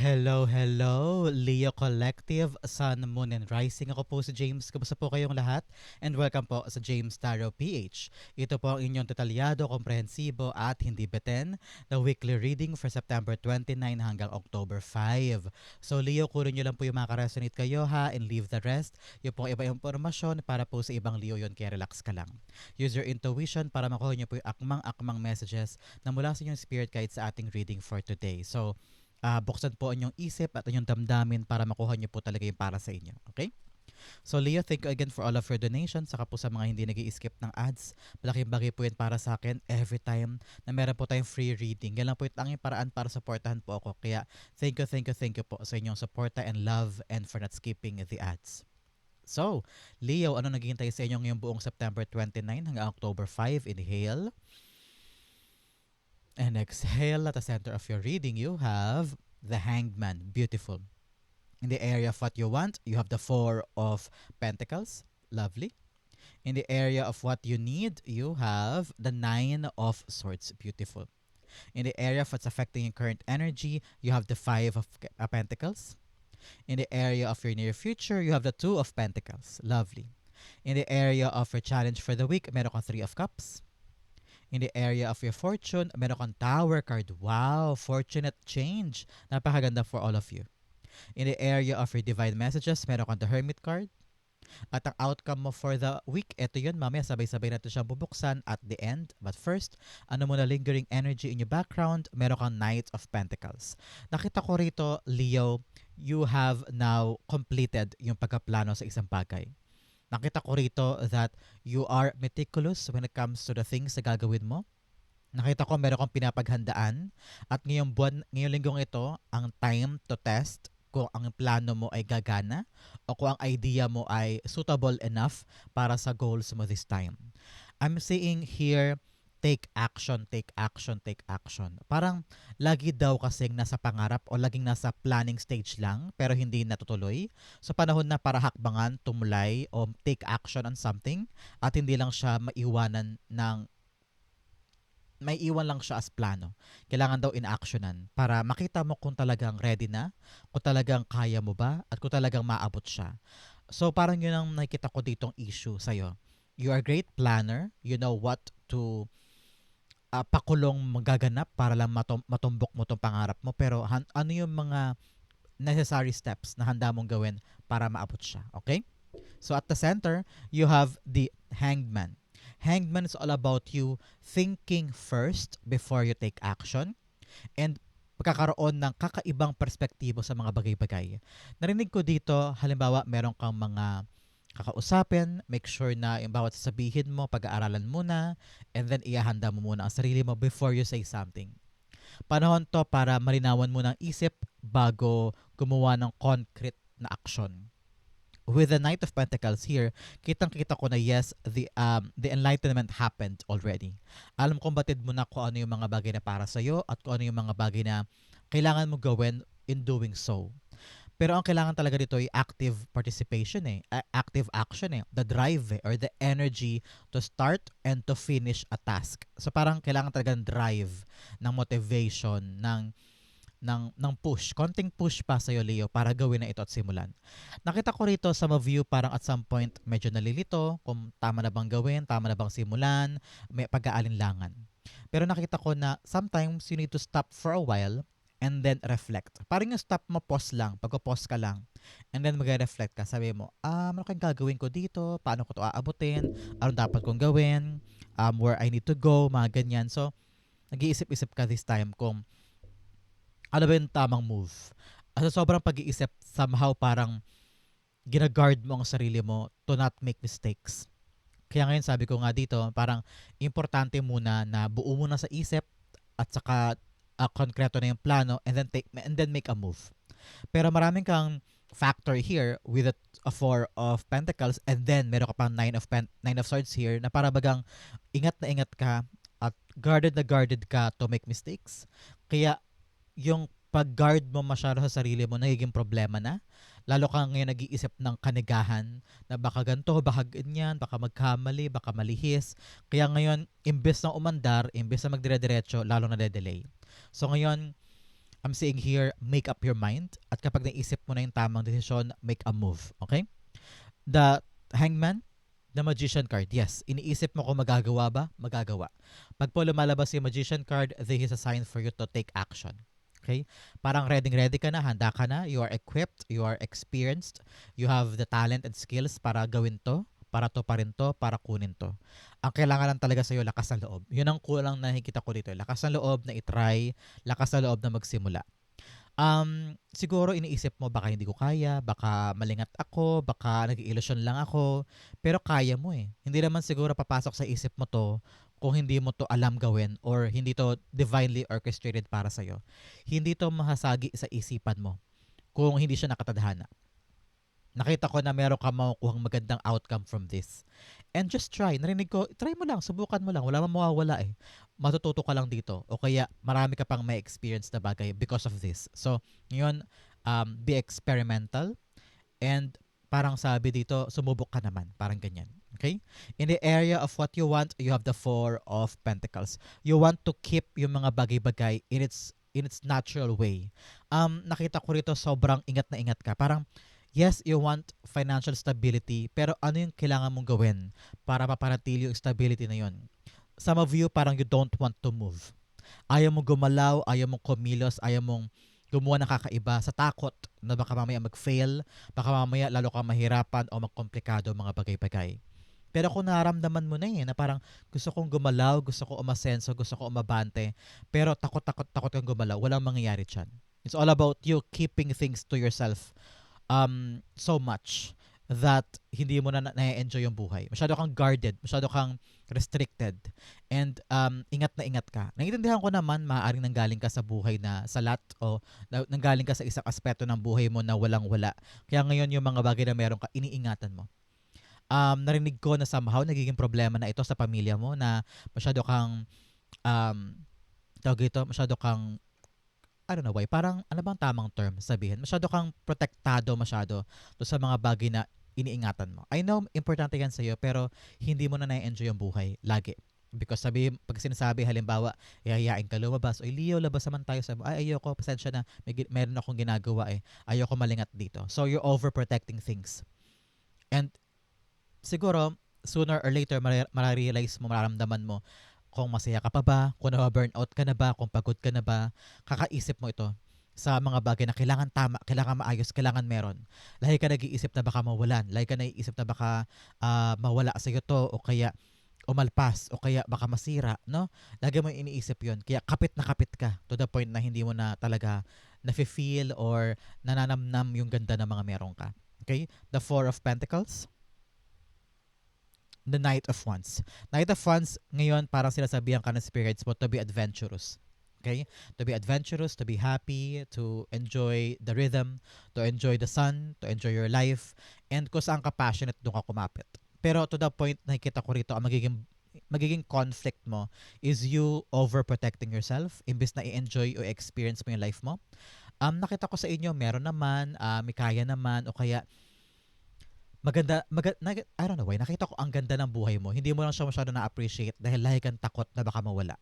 Hello, hello, Leo Collective, Sun, Moon, and Rising. Ako po si James. Kamusta po kayong lahat? And welcome po sa James Tarot PH. Ito po ang inyong detalyado, komprehensibo at hindi beten na weekly reading for September 29 hanggang October 5. So Leo, kunin nyo lang po yung mga resonate kayo ha and leave the rest. Yung pong iba impormasyon para po sa ibang Leo yun kaya relax ka lang. Use your intuition para makuha nyo po yung akmang-akmang messages na mula sa inyong spirit guide sa ating reading for today. So, ah, buksan po ang inyong isip at inyong damdamin para makuha niyo po talaga yung para sa inyo. Okay? So Leo, thank you again for all of your donations. Saka po sa mga hindi nag skip ng ads. Malaking bagay po yan para sa akin every time na meron po tayong free reading. Yan lang po yung tanging paraan para supportahan po ako. Kaya thank you, thank you, thank you po sa inyong suporta and love and for not skipping the ads. So, Leo, ano naghihintay sa inyo ngayong buong September 29 hanggang October 5? Inhale. And exhale at the center of your reading, you have the hanged man. Beautiful. In the area of what you want, you have the four of pentacles. Lovely. In the area of what you need, you have the nine of swords. Beautiful. In the area of what's affecting your current energy, you have the five of uh, pentacles. In the area of your near future, you have the two of pentacles. Lovely. In the area of your challenge for the week, meron three of cups. In the area of your fortune, meron kang tower card. Wow, fortunate change. Napakaganda for all of you. In the area of your divine messages, meron kang the hermit card. At ang outcome mo for the week, ito yun, mamaya sabay-sabay natin siyang bubuksan at the end. But first, ano mo na lingering energy in your background, meron kang Knight of Pentacles. Nakita ko rito, Leo, you have now completed yung pagkaplano sa isang bagay. Nakita ko rito that you are meticulous when it comes to the things na gagawin mo. Nakita ko meron kang pinapaghandaan at ngayong buwan, ngayong linggong ito, ang time to test kung ang plano mo ay gagana o kung ang idea mo ay suitable enough para sa goals mo this time. I'm saying here, take action, take action, take action. Parang lagi daw kasing nasa pangarap o laging nasa planning stage lang pero hindi natutuloy. So panahon na para hakbangan, tumulay o take action on something at hindi lang siya maiwanan ng may iwan lang siya as plano. Kailangan daw in-actionan para makita mo kung talagang ready na, kung talagang kaya mo ba, at kung talagang maabot siya. So parang yun ang nakikita ko ditong issue sa'yo. You are a great planner. You know what to uh, pakulong magaganap para lang matum- matumbok mo tong pangarap mo. Pero han- ano yung mga necessary steps na handa mong gawin para maabot siya. Okay? So at the center, you have the hanged man. Hanged man is all about you thinking first before you take action and pagkakaroon ng kakaibang perspektibo sa mga bagay-bagay. Narinig ko dito, halimbawa, meron kang mga kakausapin, make sure na yung bawat sasabihin mo, pag-aaralan muna, and then iahanda mo muna ang sarili mo before you say something. Panahon to para malinawan mo ng isip bago gumawa ng concrete na action with the Knight of Pentacles here, kitang-kita ko na yes, the um the enlightenment happened already. Alam kong batid mo na kung ano yung mga bagay na para sa iyo at kung ano yung mga bagay na kailangan mo gawin in doing so. Pero ang kailangan talaga dito ay active participation eh, active action eh, the drive eh, or the energy to start and to finish a task. So parang kailangan talaga ng drive, ng motivation, ng ng, ng push, konting push pa sa iyo Leo para gawin na ito at simulan. Nakita ko rito sa mga view parang at some point medyo nalilito kung tama na bang gawin, tama na bang simulan, may pag-aalinlangan. Pero nakita ko na sometimes you need to stop for a while and then reflect. Parang yung stop mo, pause lang. Pagko-pause ka lang. And then mag-reflect ka. Sabi mo, ah, ano kayong gagawin ko dito? Paano ko to aabutin? Ano dapat kong gawin? Um, where I need to go? Mga ganyan. So, nag-iisip-isip ka this time kung ano ba yung tamang move. At sa sobrang pag-iisip, somehow parang ginaguard mo ang sarili mo to not make mistakes. Kaya ngayon sabi ko nga dito, parang importante muna na buo muna sa isip at saka uh, konkreto na yung plano and then take and then make a move. Pero maraming kang factor here with a, a four of pentacles and then meron ka pang nine of pen, nine of swords here na para bagang ingat na ingat ka at guarded na guarded ka to make mistakes. Kaya yung pag-guard mo masyado sa sarili mo, nagiging problema na. Lalo ka ngayon nag-iisip ng kanigahan na baka ganito, baka ganyan, baka magkamali, baka malihis. Kaya ngayon, imbes na umandar, imbes na magdire-diretso, lalo na de-delay. So ngayon, I'm saying here, make up your mind. At kapag naisip mo na yung tamang desisyon, make a move. Okay? The hangman, the magician card, yes. Iniisip mo kung magagawa ba? Magagawa. Pag po lumalabas yung magician card, this is a sign for you to take action. Okay? Parang ready-ready ka na, handa ka na, you are equipped, you are experienced, you have the talent and skills para gawin to, para to pa rin to, para kunin to. Ang kailangan lang talaga sa'yo, lakas ng loob. Yun ang kulang na nakikita ko dito. Lakas ng loob na itry, lakas ng loob na magsimula. Um, siguro iniisip mo baka hindi ko kaya, baka malingat ako, baka nag-illusion lang ako, pero kaya mo eh. Hindi naman siguro papasok sa isip mo to kung hindi mo to alam gawin or hindi to divinely orchestrated para sa'yo. Hindi to mahasagi sa isipan mo kung hindi siya nakatadhana. Nakita ko na meron ka makukuhang magandang outcome from this. And just try. Narinig ko, try mo lang, subukan mo lang. Wala mang mawawala eh. Matututo ka lang dito. O kaya marami ka pang may experience na bagay because of this. So, ngayon, um, be experimental. And parang sabi dito, sumubok ka naman. Parang ganyan. Okay? In the area of what you want, you have the Four of Pentacles. You want to keep yung mga bagay-bagay in its in its natural way. Um, nakita ko rito sobrang ingat na ingat ka. Parang yes, you want financial stability, pero ano yung kailangan mong gawin para mapanatili yung stability na yun? Some of you, parang you don't want to move. Ayaw mong gumalaw, ayaw mong kumilos, ayaw mong gumawa ng kakaiba sa takot na baka mamaya mag-fail, baka mamaya lalo kang mahirapan o magkomplikado mga bagay-bagay. Pero kung naramdaman mo na eh, na parang gusto kong gumalaw, gusto ko umasenso, gusto ko umabante, pero takot-takot takot kang gumalaw, walang mangyayari dyan. It's all about you keeping things to yourself um, so much that hindi mo na na-enjoy yung buhay. Masyado kang guarded, masyado kang restricted, and um, ingat na ingat ka. Naiintindihan ko naman, maaaring nanggaling ka sa buhay na salat o na, nanggaling ka sa isang aspeto ng buhay mo na walang-wala. Kaya ngayon yung mga bagay na meron ka, iniingatan mo. Um, narinig ko na somehow nagiging problema na ito sa pamilya mo na masyado kang um, tawag ito, masyado kang I don't know why, parang ano bang tamang term sabihin? Masyado kang protektado masyado do sa mga bagay na iniingatan mo. I know, importante yan sa'yo, pero hindi mo na na-enjoy yung buhay lagi. Because sabi, pag sinasabi, halimbawa, ihayain ka lumabas, o Leo, labas naman tayo sa, ay, ayoko, pasensya na, may, meron akong ginagawa eh, ayoko malingat dito. So, you're overprotecting things. And, siguro, sooner or later, mararealize mo, mararamdaman mo, kung masaya ka pa ba, kung na-burnout ka na ba, kung pagod ka na ba, kakaisip mo ito sa mga bagay na kailangan tama, kailangan maayos, kailangan meron. Lahi ka nag-iisip na baka mawalan, lahi ka naiisip na baka uh, mawala sa iyo to o kaya umalpas o kaya baka masira, no? Lagi mo iniisip 'yon. Kaya kapit na kapit ka to the point na hindi mo na talaga nafe-feel or nananamnam yung ganda ng mga meron ka. Okay? The Four of Pentacles the Knight of Wands. Knight of Wands, ngayon parang sinasabihan ka ng spirits mo to be adventurous. Okay? To be adventurous, to be happy, to enjoy the rhythm, to enjoy the sun, to enjoy your life, and kung saan ka passionate, doon ka kumapit. Pero to the point, nakikita ko rito, ang magiging magiging conflict mo is you overprotecting yourself imbes na i-enjoy o experience mo yung life mo. Um, nakita ko sa inyo, meron naman, uh, may kaya naman, o kaya maganda, mag, na, I don't know why, nakita ko ang ganda ng buhay mo. Hindi mo lang siya masyado na-appreciate dahil lahi kang takot na baka mawala.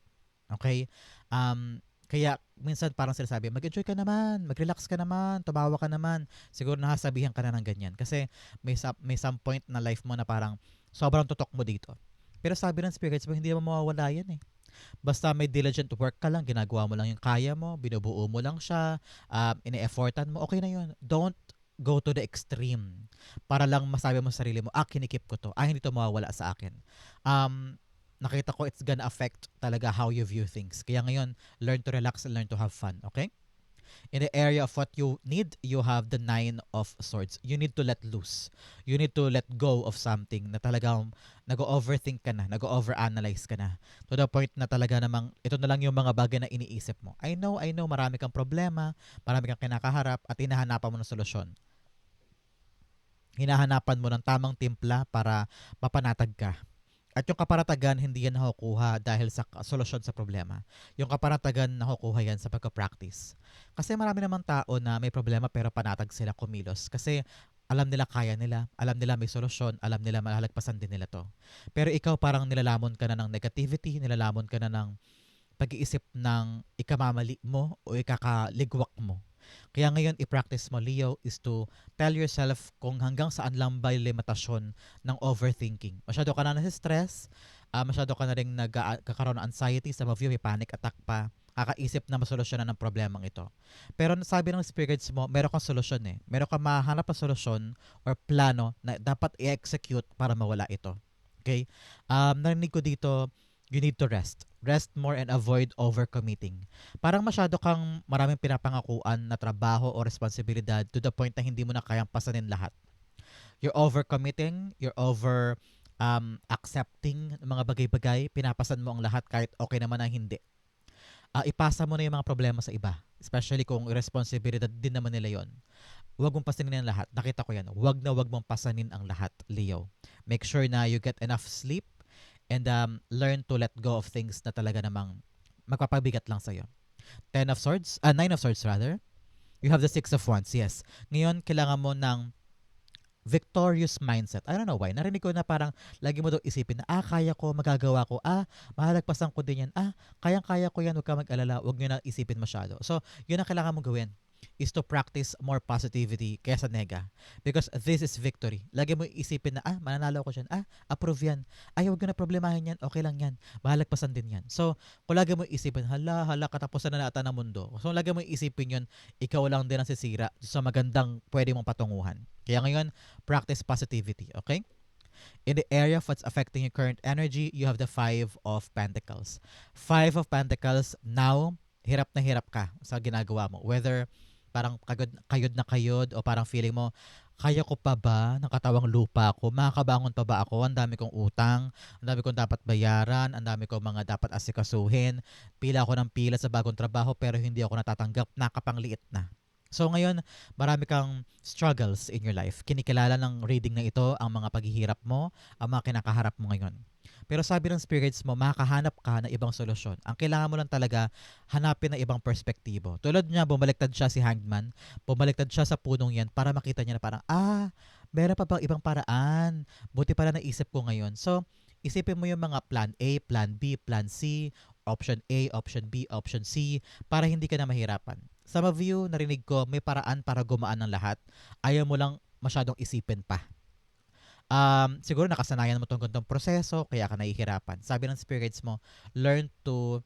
Okay? Um, kaya minsan parang sinasabi, mag-enjoy ka naman, mag-relax ka naman, tumawa ka naman. Siguro nasasabihan ka na ng ganyan. Kasi may, may some point na life mo na parang sobrang tutok mo dito. Pero sabi ng spirits mo, hindi mo mawawala yan eh. Basta may diligent work ka lang, ginagawa mo lang yung kaya mo, binubuo mo lang siya, um, ini-effortan mo, okay na yun. Don't go to the extreme para lang masabi mo sa sarili mo, ah, kinikip ko to. Ah, hindi to mawawala sa akin. Um, nakita ko it's gonna affect talaga how you view things. Kaya ngayon, learn to relax and learn to have fun. Okay? In the area of what you need, you have the nine of swords. You need to let loose. You need to let go of something na talagang nag-overthink ka na, nag-overanalyze ka na. To the point na talaga namang ito na lang yung mga bagay na iniisip mo. I know, I know, marami kang problema, marami kang kinakaharap at hinahanapan mo ng solusyon hinahanapan mo ng tamang timpla para mapanatag ka. At yung kaparatagan, hindi yan nakukuha dahil sa solusyon sa problema. Yung kaparatagan, nakukuha yan sa pagka-practice. Kasi marami naman tao na may problema pero panatag sila kumilos. Kasi alam nila kaya nila, alam nila may solusyon, alam nila malalagpasan din nila to. Pero ikaw parang nilalamon ka na ng negativity, nilalamon ka na ng pag-iisip ng ikamamali mo o ikakaligwak mo. Kaya ngayon, i-practice mo, Leo, is to tell yourself kung hanggang saan lang ba yung limitasyon ng overthinking. Masyado ka na nasa-stress, uh, masyado ka na rin nagkakaroon ng anxiety, some of you may panic attack pa, kakaisip na masolusyonan ng problemang ito. Pero sabi ng spirits mo, meron kang solusyon eh. Meron kang mahanap na solusyon or plano na dapat i-execute para mawala ito. Okay? Um, narinig ko dito, you need to rest. Rest more and avoid overcommitting. Parang masyado kang maraming pinapangakuan na trabaho o responsibilidad to the point na hindi mo na kayang pasanin lahat. You're overcommitting, you're over um, accepting mga bagay-bagay, pinapasan mo ang lahat kahit okay naman ang hindi. Uh, ipasa mo na yung mga problema sa iba. Especially kung responsibilidad din naman nila yon. Huwag mong pasanin ang lahat. Nakita ko yan. Huwag na huwag mong pasanin ang lahat, Leo. Make sure na you get enough sleep and um, learn to let go of things na talaga namang magpapabigat lang sa'yo. Ten of Swords, uh, Nine of Swords rather. You have the Six of Wands, yes. Ngayon, kailangan mo ng victorious mindset. I don't know why. Narinig ko na parang lagi mo daw isipin na, ah, kaya ko, magagawa ko, ah, mahalagpasan ko din yan, ah, kayang-kaya ko yan, huwag ka mag-alala, huwag nyo na isipin masyado. So, yun ang kailangan mong gawin is to practice more positivity kaysa nega. Because this is victory. Lagi mo isipin na, ah, mananalo ko dyan. Ah, approve yan. Ay, huwag na problemahin yan. Okay lang yan. Mahalagpasan din yan. So, kung lagi mo isipin, hala, hala, katapusan na nata ng mundo. So, lagi mo isipin yun, ikaw lang din ang sisira sa magandang pwede mong patunguhan. Kaya ngayon, practice positivity. Okay? In the area of what's affecting your current energy, you have the Five of Pentacles. Five of Pentacles, now, hirap na hirap ka sa ginagawa mo. Whether parang kagod, kayod na kayod o parang feeling mo, kaya ko pa ba ng katawang lupa ko? Makakabangon pa ba ako? Ang dami kong utang, ang dami kong dapat bayaran, ang dami kong mga dapat asikasuhin. Pila ako ng pila sa bagong trabaho pero hindi ako natatanggap, nakapangliit na. So ngayon, marami kang struggles in your life. Kinikilala ng reading na ito ang mga paghihirap mo, ang mga kinakaharap mo ngayon. Pero sabi ng spirits mo, makakahanap ka ng ibang solusyon. Ang kailangan mo lang talaga, hanapin ng ibang perspektibo. Tulad niya, bumaliktad siya si Hangman, bumaliktad siya sa punong yan para makita niya na parang, ah, meron pa bang ibang paraan? Buti pala naisip ko ngayon. So, isipin mo yung mga plan A, plan B, plan C, option A, option B, option C, para hindi ka na mahirapan. Some of you, narinig ko, may paraan para gumaan ng lahat. Ayaw mo lang masyadong isipin pa um, siguro nakasanayan mo tong ganitong proseso, kaya ka nahihirapan. Sabi ng spirits mo, learn to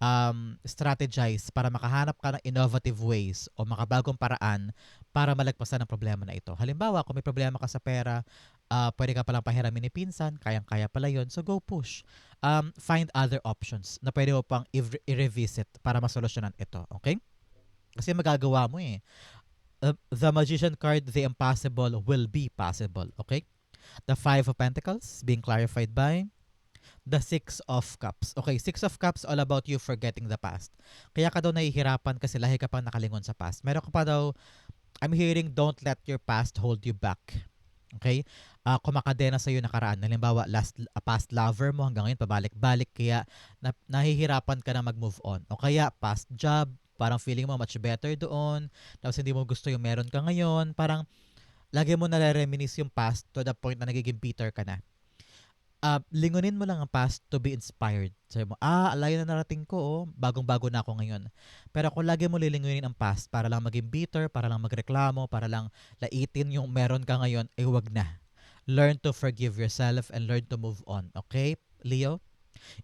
um, strategize para makahanap ka ng innovative ways o makabagong paraan para malagpasan ang problema na ito. Halimbawa, kung may problema ka sa pera, uh, pwede ka palang pahiramin ni pinsan, kayang-kaya pala yon so go push. Um, find other options na pwede mo pang i-revisit para masolusyonan ito. Okay? Kasi magagawa mo eh. Uh, the Magician card, the impossible will be possible. Okay? The Five of Pentacles being clarified by the Six of Cups. Okay, Six of Cups all about you forgetting the past. Kaya ka daw nahihirapan kasi lahi ka pang nakalingon sa past. Meron ka pa daw, I'm hearing don't let your past hold you back. Okay? Uh, kumakadena sa iyo nakaraan. Halimbawa, last, uh, past lover mo hanggang ngayon, pabalik-balik. Kaya na, nahihirapan ka na mag-move on. O kaya, past job, parang feeling mo much better doon. Tapos hindi mo gusto yung meron ka ngayon. Parang lagi mo nare-reminisce yung past to the point na nagiging bitter ka na. Uh, lingunin mo lang ang past to be inspired. Sabi mo, ah, alayo na narating ko, oh, bagong-bago na ako ngayon. Pero kung lagi mo lilingunin ang past para lang maging bitter, para lang magreklamo, para lang laitin yung meron ka ngayon, eh wag na. Learn to forgive yourself and learn to move on. Okay, Leo?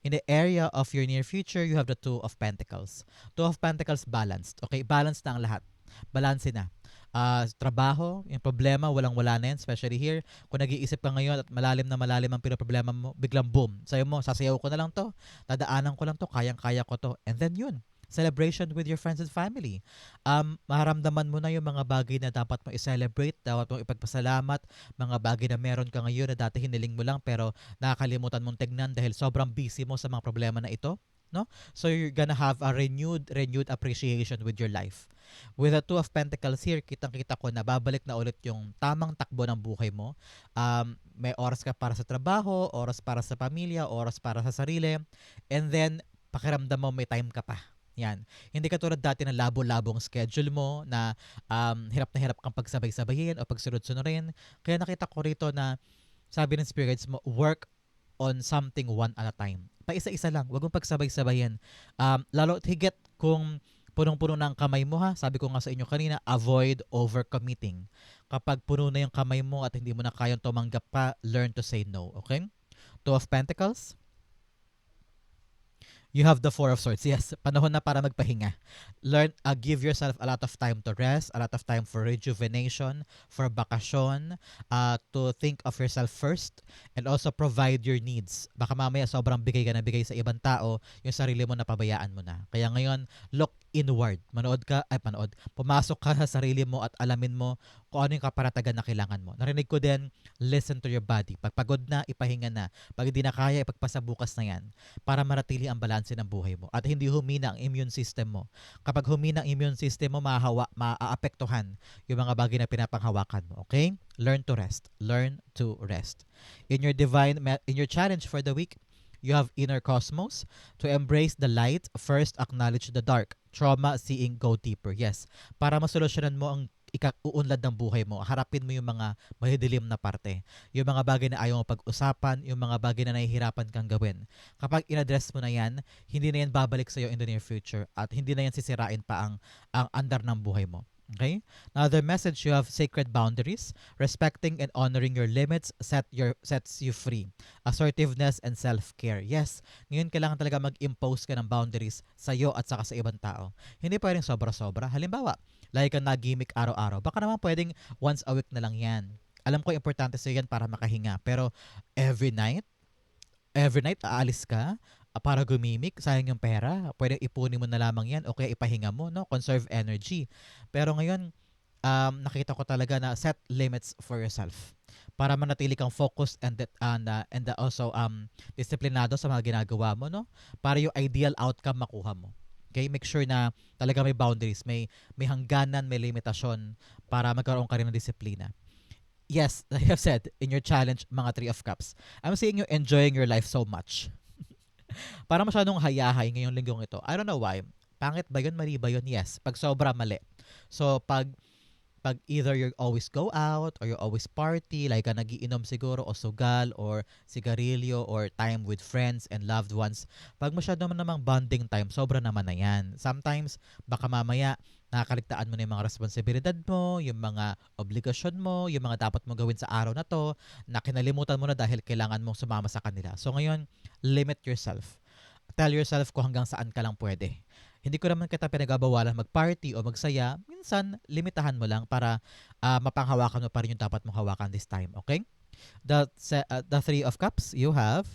In the area of your near future, you have the Two of Pentacles. Two of Pentacles balanced. Okay, balanced na ang lahat. Balance na uh, trabaho, yung problema, walang-wala na yan, especially here. Kung nag-iisip ka ngayon at malalim na malalim ang pinoproblema mo, biglang boom, sa'yo mo, sasayaw ko na lang to, dadaanan ko lang to, kayang-kaya ko to. And then yun, celebration with your friends and family. Um, maharamdaman mo na yung mga bagay na dapat mo i-celebrate, dapat mo ipagpasalamat, mga bagay na meron ka ngayon na dati hiniling mo lang pero nakakalimutan mong tignan dahil sobrang busy mo sa mga problema na ito no? So you're gonna have a renewed, renewed appreciation with your life. With the Two of Pentacles here, kitang-kita ko na babalik na ulit yung tamang takbo ng buhay mo. Um, may oras ka para sa trabaho, oras para sa pamilya, oras para sa sarili. And then, pakiramdam mo may time ka pa. Yan. Hindi ka tulad dati na labo-labong schedule mo na um, hirap na hirap kang pagsabay-sabayin o pagsunod-sunurin. Kaya nakita ko rito na sabi ng spirits mo, work on something one at a time. Paisa-isa lang, wag mong pagsabay-sabayan. Um, lalo higit kung punong-puno na ang kamay mo ha. Sabi ko nga sa inyo kanina, avoid overcommitting. Kapag puno na yung kamay mo at hindi mo na kayang tumanggap pa, learn to say no. Okay? Two of Pentacles. You have the Four of Swords. Yes, panahon na para magpahinga. Learn, uh, give yourself a lot of time to rest, a lot of time for rejuvenation, for bakasyon, uh, to think of yourself first, and also provide your needs. Baka mamaya sobrang bigay ka na bigay sa ibang tao, yung sarili mo napabayaan mo na. Kaya ngayon, look inward. Manood ka, ay panood, pumasok ka sa sarili mo at alamin mo kung ano yung kaparatagan na kailangan mo. Narinig ko din, listen to your body. Pag pagod na, ipahinga na. Pag hindi na kaya, ipagpasabukas na yan para maratili ang balanse ng buhay mo at hindi humina ang immune system mo. Kapag humina ang immune system mo, mahawa, maaapektuhan yung mga bagay na pinapanghawakan mo. Okay? Learn to rest. Learn to rest. In your divine, in your challenge for the week, you have inner cosmos. To embrace the light, first acknowledge the dark. Trauma, seeing, go deeper. Yes. Para masolusyonan mo ang ikauunlad ng buhay mo, harapin mo yung mga mahidilim na parte. Yung mga bagay na ayaw mo pag-usapan, yung mga bagay na nahihirapan kang gawin. Kapag in-address mo na yan, hindi na yan babalik sa'yo in the near future at hindi na yan sisirain pa ang, ang andar ng buhay mo. Okay? Now the message you have sacred boundaries, respecting and honoring your limits set your sets you free. Assertiveness and self-care. Yes, ngayon kailangan talaga mag-impose ka ng boundaries sa iyo at saka sa ibang tao. Hindi pwedeng sobra-sobra. Halimbawa, lagi kang nag-gimmick araw-araw. Baka naman pwedeng once a week na lang yan. Alam ko importante sa yan para makahinga. Pero every night, every night aalis ka, para gumimik, sayang yung pera. Pwede ipunin mo na lamang yan o kaya ipahinga mo, no? Conserve energy. Pero ngayon, um, nakita ko talaga na set limits for yourself para manatili kang focused and that and, uh, and also um disiplinado sa mga ginagawa mo no para yung ideal outcome makuha mo okay make sure na talaga may boundaries may may hangganan may limitasyon para magkaroon ka rin ng disiplina yes like I have said in your challenge mga three of cups I'm seeing you enjoying your life so much para masyadong hayahay ngayong linggong ito. I don't know why. Pangit ba yun? Mali ba yun? Yes. Pag sobra, mali. So, pag pag either you always go out or you always party, like ka nagiinom siguro o sugal or sigarilyo or time with friends and loved ones, pag masyado naman namang bonding time, sobra naman na yan. Sometimes, baka mamaya, nakakaligtaan mo na yung mga responsibilidad mo, yung mga obligasyon mo, yung mga dapat mo gawin sa araw na to, na kinalimutan mo na dahil kailangan mong sumama sa kanila. So ngayon, limit yourself. Tell yourself kung hanggang saan ka lang pwede. Hindi ko naman kita pinagabawalan mag-party o magsaya. Minsan, limitahan mo lang para uh, mapanghawakan mo pa rin yung dapat mong hawakan this time. Okay? The, uh, the Three of Cups, you have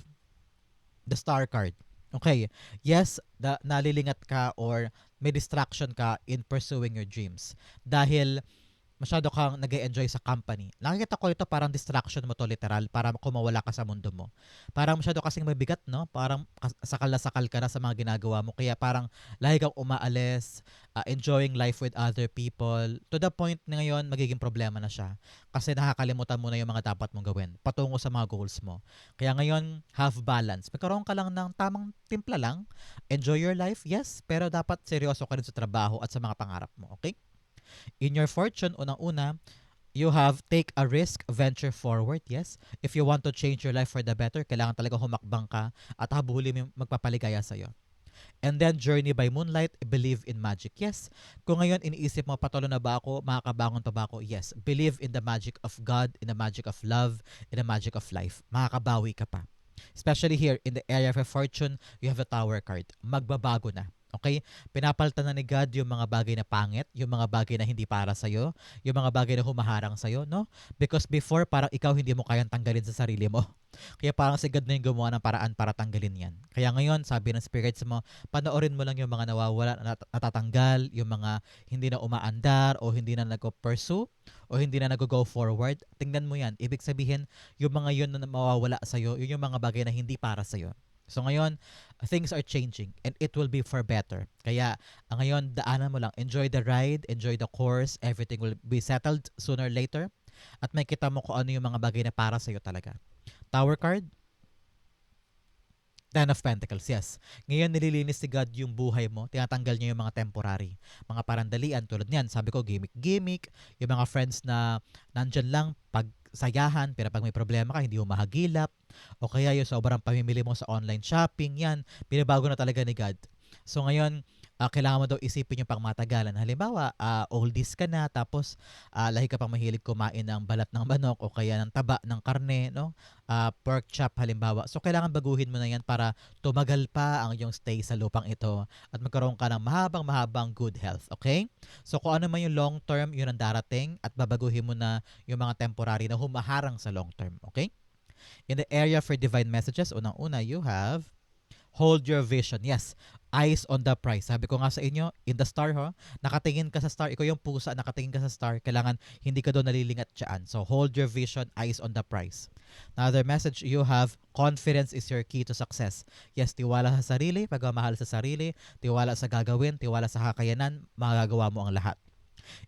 the Star card. Okay. Yes, the, nalilingat ka or may distraction ka in pursuing your dreams. Dahil masyado kang nag enjoy sa company. Nakikita ko ito parang distraction mo to literal para kumawala ka sa mundo mo. Parang masyado kasing mabigat, no? Parang sakal na sakal ka na sa mga ginagawa mo. Kaya parang lahi kang umaalis, uh, enjoying life with other people. To the point na ngayon, magiging problema na siya. Kasi nakakalimutan mo na yung mga dapat mong gawin patungo sa mga goals mo. Kaya ngayon, have balance. Magkaroon ka lang ng tamang timpla lang. Enjoy your life, yes. Pero dapat seryoso ka rin sa trabaho at sa mga pangarap mo. Okay? In your fortune, unang-una, you have take a risk, venture forward, yes. If you want to change your life for the better, kailangan talaga humakbang ka at habulin mo magpapaligaya sa'yo. And then, journey by moonlight, believe in magic. Yes. Kung ngayon iniisip mo, patuloy na ba ako, makakabangon pa ba ako? Yes. Believe in the magic of God, in the magic of love, in the magic of life. Makakabawi ka pa. Especially here in the area of fortune, you have a tower card. Magbabago na. Okay? Pinapalitan na ni God yung mga bagay na pangit, yung mga bagay na hindi para sa iyo, yung mga bagay na humaharang sa iyo, no? Because before parang ikaw hindi mo kayang tanggalin sa sarili mo. Kaya parang si God na yung gumawa ng paraan para tanggalin yan. Kaya ngayon, sabi ng spirits mo, panoorin mo lang yung mga nawawala, nat- natatanggal, yung mga hindi na umaandar o hindi na nag-pursue o hindi na nag-go forward. Tingnan mo yan. Ibig sabihin, yung mga yun na mawawala sa'yo, yun yung mga bagay na hindi para sa'yo. So ngayon, things are changing and it will be for better. Kaya uh, ngayon, daanan mo lang. Enjoy the ride, enjoy the course. Everything will be settled sooner or later. At may kita mo kung ano yung mga bagay na para sa'yo talaga. Tower card, Ten of Pentacles, yes. Ngayon nililinis ni God yung buhay mo. Tinatanggal niya yung mga temporary. Mga parandalian tulad niyan. Sabi ko, gimmick-gimmick. Yung mga friends na nandyan lang pag sayahan, pero pag may problema ka, hindi mo mahagilap. O kaya yung sobrang pamimili mo sa online shopping, yan, binabago na talaga ni God. So ngayon, ah, kailangan mo daw isipin yung pangmatagalan. Halimbawa, ah, oldies ka na, tapos ah, lahi ka pang mahilig kumain ng balat ng manok o kaya ng taba ng karne, no? Ah, pork chop halimbawa. So kailangan baguhin mo na yan para tumagal pa ang iyong stay sa lupang ito at magkaroon ka ng mahabang-mahabang good health, okay? So kung ano man yung long term, yun ang darating at babaguhin mo na yung mga temporary na humaharang sa long term, okay? In the area for divine messages, unang-una, you have hold your vision. Yes, eyes on the prize. Sabi ko nga sa inyo, in the star, ho, nakatingin ka sa star. Ikaw yung pusa, nakatingin ka sa star. Kailangan hindi ka doon nalilingat dyan. So, hold your vision, eyes on the prize. Another message you have, confidence is your key to success. Yes, tiwala sa sarili, pagmamahal sa sarili, tiwala sa gagawin, tiwala sa kakayanan, magagawa mo ang lahat.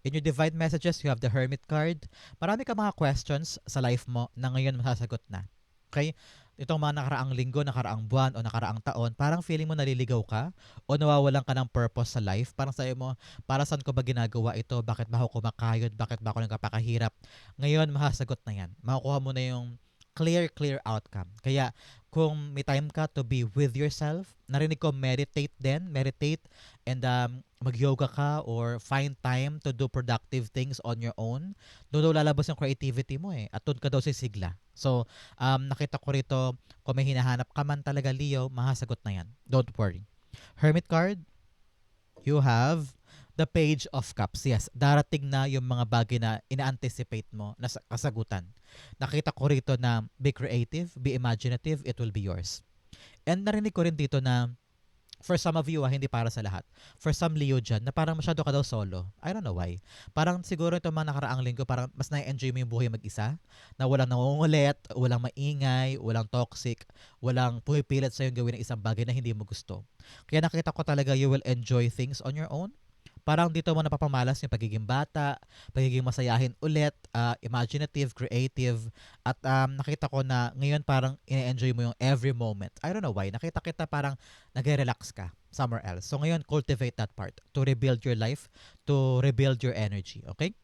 In your divine messages, you have the Hermit card. Marami ka mga questions sa life mo na ngayon masasagot na. Okay? Itong mga nakaraang linggo, nakaraang buwan, o nakaraang taon, parang feeling mo naliligaw ka o nawawalan ka ng purpose sa life. Parang sabi mo, para saan ko ba ginagawa ito? Bakit ba ako kumakayod? Bakit ba ako nagkapakahirap? Ngayon, masasagot na yan. Makukuha mo na yung clear, clear outcome. Kaya, kung may time ka to be with yourself, narinig ko meditate din, meditate and um, mag-yoga ka or find time to do productive things on your own, doon daw lalabas yung creativity mo eh. At doon ka daw sisigla. So, um, nakita ko rito, kung may hinahanap ka man talaga, Leo, mahasagot na yan. Don't worry. Hermit card, you have the page of cups. Yes, darating na yung mga bagay na ina-anticipate mo na sa- kasagutan. Nakita ko rito na be creative, be imaginative, it will be yours. And narinig ko rin dito na for some of you, ah, hindi para sa lahat. For some Leo dyan, na parang masyado ka daw solo. I don't know why. Parang siguro ito mga nakaraang linggo, parang mas na-enjoy mo yung buhay mag-isa. Na walang nangungulit, walang maingay, walang toxic, walang pumipilit sa'yo gawin ng isang bagay na hindi mo gusto. Kaya nakita ko talaga you will enjoy things on your own. Parang dito mo napapamalas yung pagiging bata, pagiging masayahin ulit, ah, imaginative, creative, at um, nakita ko na ngayon parang ine-enjoy mo yung every moment. I don't know why. Nakita kita parang nagre-relax ka somewhere else. So ngayon, cultivate that part to rebuild your life, to rebuild your energy. Okay?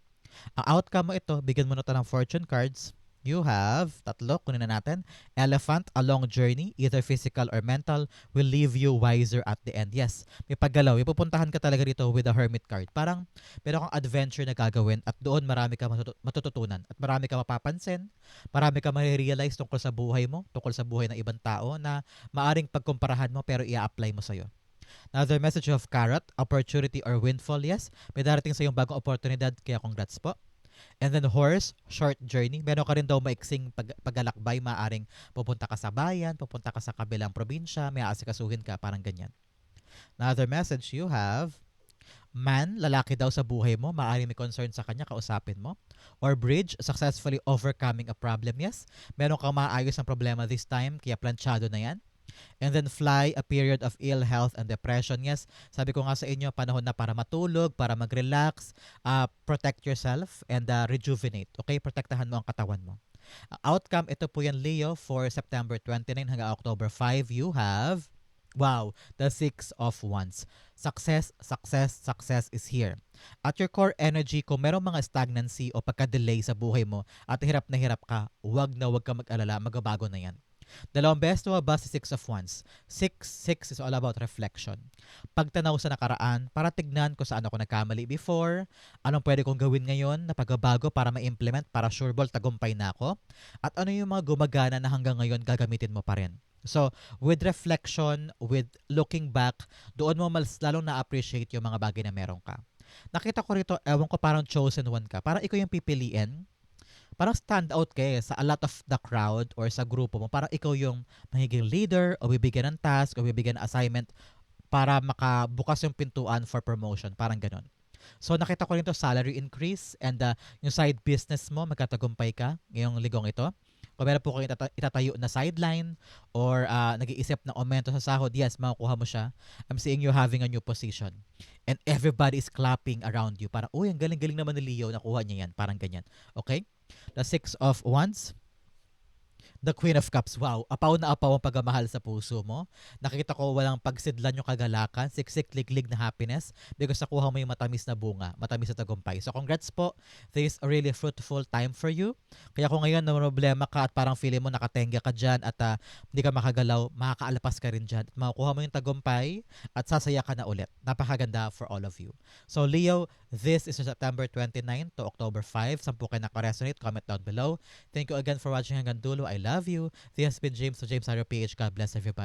Ang outcome mo ito, bigyan mo na ito ng fortune cards. You have, tatlo, kunin na natin, elephant, a long journey, either physical or mental, will leave you wiser at the end. Yes, may paggalaw. May pupuntahan ka talaga dito with a hermit card. Parang meron kang adventure na gagawin at doon marami ka matutu- matututunan at marami ka mapapansin, marami ka marirealize tungkol sa buhay mo, tungkol sa buhay ng ibang tao na maaring pagkumparahan mo pero i-apply mo sa'yo. Another message of carrot, opportunity or windfall, yes. May darating sa iyong bagong oportunidad, kaya congrats po. And then horse, short journey. Meron ka rin daw maiksing pag, paglalakbay, maaring pupunta ka sa bayan, pupunta ka sa kabilang probinsya, may aasikasuhin ka, parang ganyan. Another message you have, man, lalaki daw sa buhay mo, maaring may concern sa kanya, kausapin mo. Or bridge, successfully overcoming a problem, yes. Meron kang maayos ang problema this time, kaya planchado na yan. And then fly, a period of ill health and depression. Yes, sabi ko nga sa inyo, panahon na para matulog, para mag-relax, uh, protect yourself, and uh, rejuvenate. Okay, protektahan mo ang katawan mo. Uh, outcome, ito po yan, Leo, for September 29 hanggang October 5, you have, wow, the Six of Wands. Success, success, success is here. At your core energy, kung merong mga stagnancy o pagka-delay sa buhay mo at hirap na hirap ka, wag na wag ka mag-alala, magbabago na yan. Dalawang beses tumabas si Six of Wands. Six, six is all about reflection. Pagtanaw sa nakaraan para tignan kung saan ako nagkamali before, anong pwede kong gawin ngayon na pagbabago para ma-implement para sure ball tagumpay na ako, at ano yung mga gumagana na hanggang ngayon gagamitin mo pa rin. So, with reflection, with looking back, doon mo mas lalong na-appreciate yung mga bagay na meron ka. Nakita ko rito, ewan ko parang chosen one ka. Parang ikaw yung pipiliin parang stand out ka eh, sa a lot of the crowd or sa grupo mo. Parang ikaw yung mahiging leader o bibigyan ng task o bibigyan ng assignment para makabukas yung pintuan for promotion. Parang ganun. So nakita ko rin to salary increase and uh, yung side business mo, magkatagumpay ka ngayong ligong ito. Kung meron po kayong itata- itatayo na sideline or uh, nag-iisip ng aumento sa sahod, yes, makukuha mo siya. I'm seeing you having a new position. And everybody is clapping around you. Parang, uy, ang galing-galing naman ni Leo, nakuha niya yan. Parang ganyan. Okay? The Six of Wands. The Queen of Cups. Wow, apaw na apaw ang pagmamahal sa puso mo. Nakita ko walang pagsidlan yung kagalakan, siksik, liglig na happiness because nakuha mo yung matamis na bunga, matamis na tagumpay. So congrats po. This is a really fruitful time for you. Kaya kung ngayon na problema ka at parang feeling mo nakatengga ka dyan at ah, hindi ka makagalaw, makakaalapas ka rin dyan. At makukuha mo yung tagumpay at sasaya ka na ulit. Napakaganda for all of you. So Leo, this is September 29 to October 5. Sampu kayo nakaresonate, comment down below. Thank you again for watching hanggang dulo. I love you. This has been James to James Ario PH. God bless everybody.